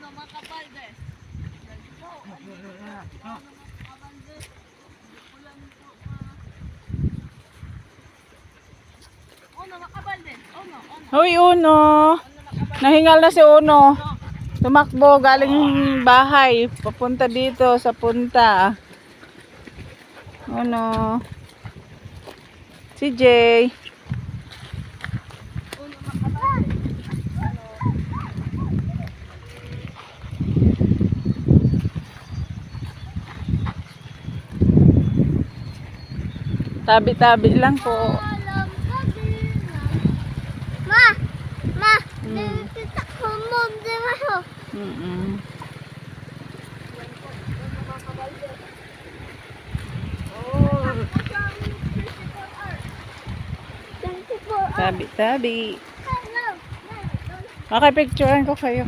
no, mga kabaldes. Ganito, ano, mga kabaldes. Ulan po. Ono, mga kabaldes. Ono, ono. Hoy, Uno. Nahingal na si Uno. Tumakbo galing bahay. Papunta dito sa punta. Uno. Si Jay. Tabi-tabi lang po. Ma, ma, Mm. ba ho? Mm-mm. Tabi-tabi. Okay, picturean ko kayo.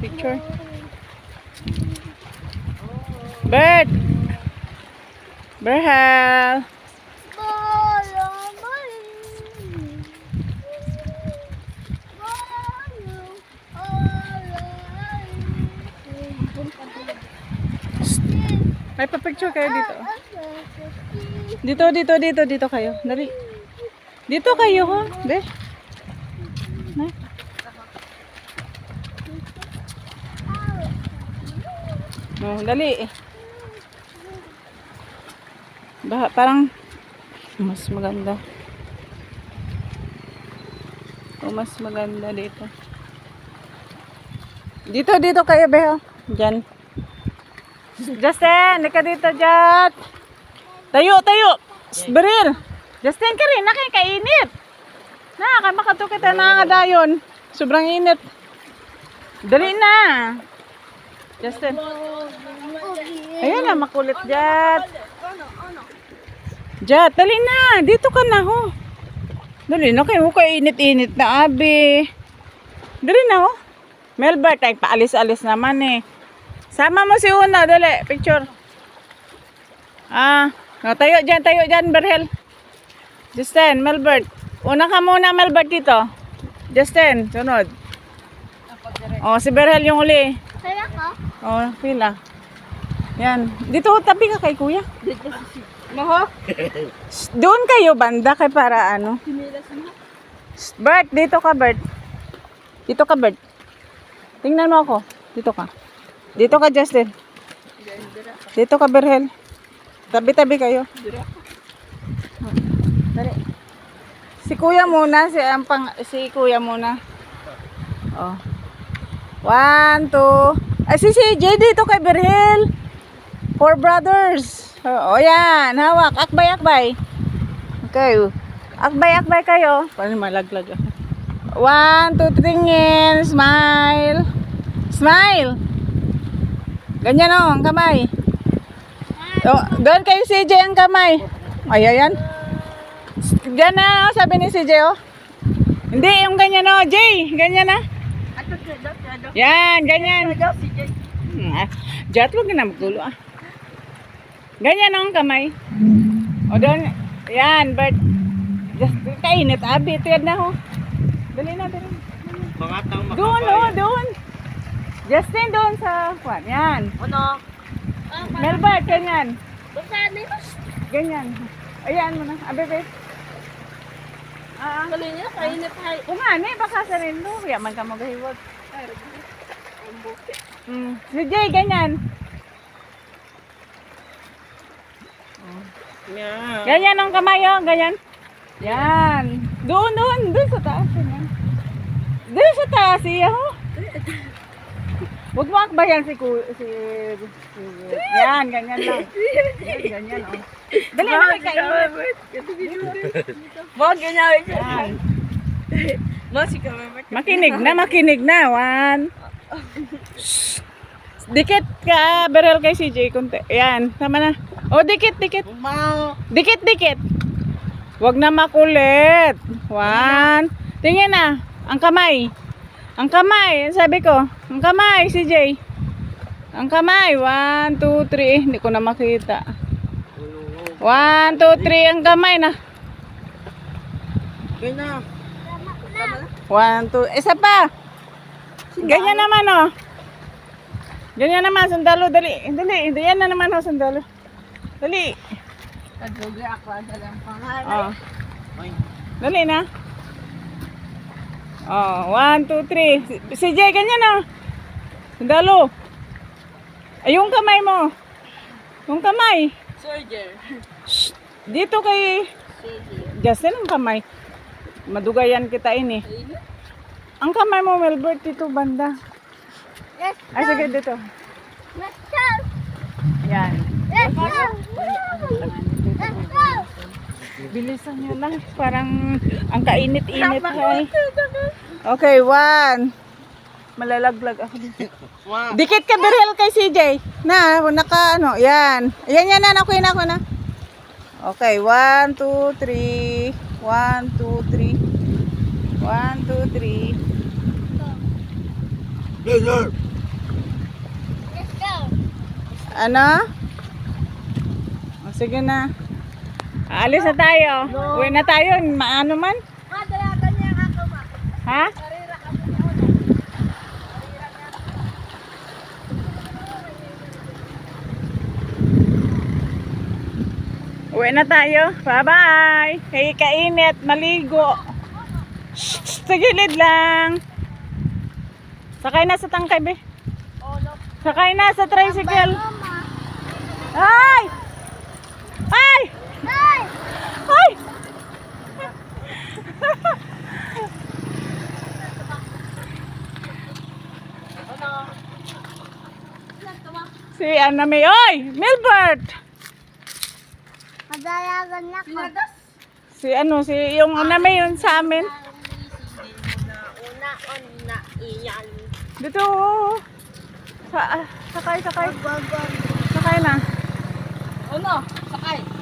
Picture. Bert! Berhal! May pa-picture kayo dito. Dito, dito, dito, dito kayo. Dali. Dito kayo, ho. Be. Na. Oh, dali. Bah, parang mas maganda. O mas maganda dito. Dito, dito kayo, Beho. Diyan. Justin, hindi ka dito, Jat. Tayo, tayo. Beril. Justin ka rin, nakikainit. Na, kay makato kita nakakadayon. Sobrang init. Dali na. Justin. Ayun na, makulit, Jat. Jat, dali na. Dito ka na, ho. Dali na kayo, kay init-init na, abi. Dali na, ho. Melbert, ay paalis-alis naman eh. Sama mo si Una, dali, picture. Ah, oh, tayo dyan, tayo dyan, Berhel. Justin, Melbert. Una ka muna, Melbert, dito. Justin, sunod. Oh, si Berhel yung uli. Kaya ko? Oh, pila. Yan. Dito, tabi ka kay kuya. Maho? Shh, Doon kayo banda kay para ano. Shh, Bert, dito ka Bert. Dito ka Bert. Tingnan mo ako. Dito ka. Dito ka Justin. Dito ka Berhel. Tabi-tabi kayo. Dali. Si kuya muna, si ang pang si kuya muna. Oh. One, two. Ay, si CJ dito kay Berhel. Four brothers. Oh, oh, yan. Hawak. Akbay, akbay. Okay. Akbay, akbay kayo. Paano malaglag ako? One, two, three, ngin. Smile. Smile. Ganyan o, ang kamay. Oh, doon kayo CJ ang kamay. Ay, ayan. Diyan na, oh, sabi ni CJ, oh. Hindi, yung ganyan, oh. Jay, ganyan na. Ato. Yan, ganyan. Jay. Hmm, ah, Jat, huwag na maggulo ah. Ganyan ang kamay. O doon, yan, but just kainit, abi, tuyad na ho. Dali na, dali. Mga tao Doon, oh, doon. Justin, doon sa, kwan, yan. Ono? Melbert, ganyan. Na yun. Ganyan. Ayan mo na, abi, babe. Ah, Tuloy niya, kainit hay. ano, eh, baka sa rin mo, yaman ka magahiwag. Mm. Si Jay, ganyan. Yeah. Ganyan ang kamay, oh. Ganyan. Yan. Doon, doon. Doon sa taas. Yan. Doon sa taas, iya, ho. Huwag mo akbayan si ku... Si, si, yan, ganyan lang. Yan, ganyan, oh. Dali na, may kainin. Bakit ganyan? Yan. Makinig na, makinig na. One. Shh. Dikit ka, barrel kay CJ. Kunti. Yan, tama na. O, dikit, dikit. Mau. Dikit, dikit. Huwag na makulit. One. Tingin na. Ang kamay. Ang kamay. Sabi ko. Ang kamay, CJ. Ang kamay. One, two, three. Hindi ko na makita. One, two, three. Ang kamay na. Ganyan. One, two. Isa pa. Ganyan naman, oh. Ganyan naman, sundalo. Dali. Dali. Yan na naman, oh, sundalo. Dali. Kaduga ako ang dalang pangalan. Oh. Dali na. Oh, one, two, three. Si, Jay, ganyan, oh. Sundalo. Ay, yung kamay mo. Yung kamay. Soldier. Shh. Dito kay. Justin ang kamay. Madugayan kita ini. Ang kamay mo, Melbert, dito banda. Ay, sige, dito. Let's go. Yan. Let's go. Let's go. Bilisan nyo lang. Parang ang kainit-init. Ay. Okay, one. Malalaglag ako dito. Dikit ka, Berhel, kay CJ. Na, naka, ano, yan. Yan, yan na, ako na, ako na. Okay, one, two, three. One, two, three. One, two, three. Go. Ano? O, sige na. Aalis na tayo. Uwi na tayo. Maano man? Madalagan niya ako ma. Ha? Uwi na tayo. Bye-bye. Kay kainit. Maligo. Shh, sa gilid lang. Sakay na sa tangkay, be. Sakay na sa tricycle. Ay! Ay! Hey. Ay! si ano may oy, Milbert. Madalagan na ko. Si ano si yung una may yun sa amin. Una, una, iyan. Dito. Sa, sakay, sakay. Sakay na. Ano? Sakay.